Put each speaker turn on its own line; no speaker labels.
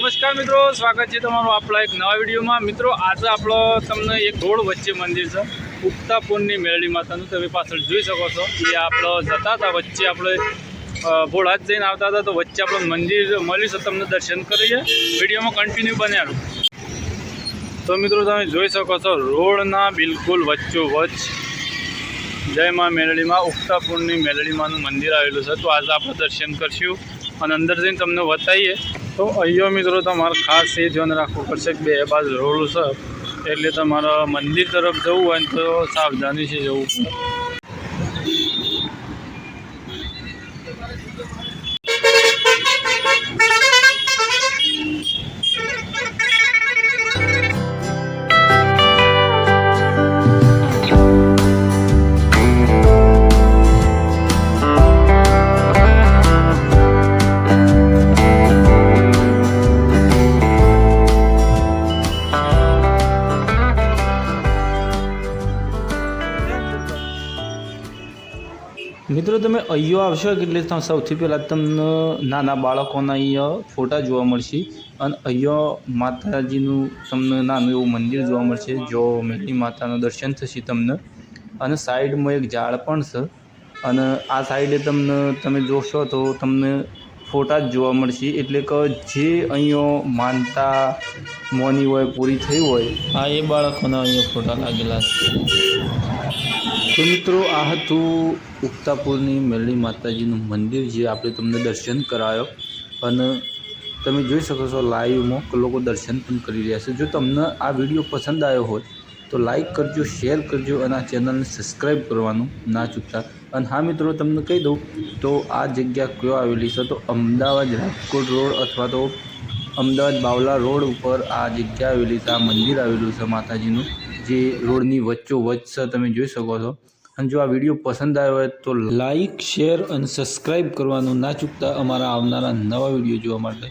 નમસ્કાર મિત્રો, સ્વાગત છે તમારું આપણા એક નવા વિડીયોમાં. મિત્રો, આજે આપણો તમને એક રોડ વચ્ચે મંદિર છે, ઉગતા પૂરની મેરડી માતાનું. તમે પાછળ જોઈ શકો છો. એ આપણો જતા હતા, વચ્ચે આપણે ભોળાજ જઈને આવતા હતા. તો વચ્ચે આપણે મંદિર મળ્યું છે, તમને દર્શન કરીએ. વિડીયોમાં કન્ટિન્યુ બન્યા. તો મિત્રો, તમે જોઈ શકો છો, રોડના બિલકુલ વચ્ચો વચ્ચ જય મા મેલડીમાં ઉગતા મેલડીમાંનું મંદિર આવેલું છે. તો આજે આપણે દર્શન કરશું અને અંદર જઈને તમને બતાવીએ તો અહીંયા મિત્રો તમારે ખાસ એ ધ્યાન રાખવું પડશે કે બે બાજુ રોડ છે. એટલે તમારે મંદિર તરફ જવું હોય તો સાવધાનીથી જવું પડે. મિત્રો, તમે અહીંયા આવશો એટલે સૌથી પહેલાં તમને નાના બાળકોના અહીંયા ફોટા જોવા મળશે અને અહીંયા માતાજીનું તમને નાનું એવું મંદિર જોવા મળશે. જો મેલી માતાનું દર્શન થશે તમને. અને સાઈડમાં એક ઝાડ પણ છે. અને આ સાઈડે તમને તમે જોશો તો તમને ફોટા જ જોવા મળશે. એટલે કે જે અહીંયા માનતા મોની હોય પૂરી થઈ હોય. આ એ બાળકોના અહીંયા ફોટા લાગેલા છે. તો મિત્રો આ હતું ઉક્તાપુરની મેલડી માતાજીનું મંદિર જે આપણે તમને દર્શન કરાયો. અને તમે જોઈ શકો છો લાઈવમાં લોકો દર્શન પણ કરી રહ્યા છે. જો તમને આ વીડિયો પસંદ આવ્યો હોય તો લાઇક કરજો શેર કરજો અને આ ચેનલને સબસ્ક્રાઈબ કરવાનું ના ચૂકતા. અને હા મિત્રો, તમને કહી દઉં, તો આ જગ્યા કયો આવેલી છે? તો અમદાવાદ રાજકોટ રોડ અથવા તો અમદાવાદ બાવલા રોડ ઉપર આ જગ્યા આવેલી છે, આ મંદિર આવેલું છે માતાજીનું, જે રોડની વચ્ચો વચ્ચ છે, તમે જોઈ શકો છો. અને જો આ વીડિયો પસંદ આવ્યો હોય તો લાઈક શેર અને સબસ્ક્રાઈબ કરવાનું ના ચૂકતા. અમારા આવનારા નવા વીડિયો જોવા માટે.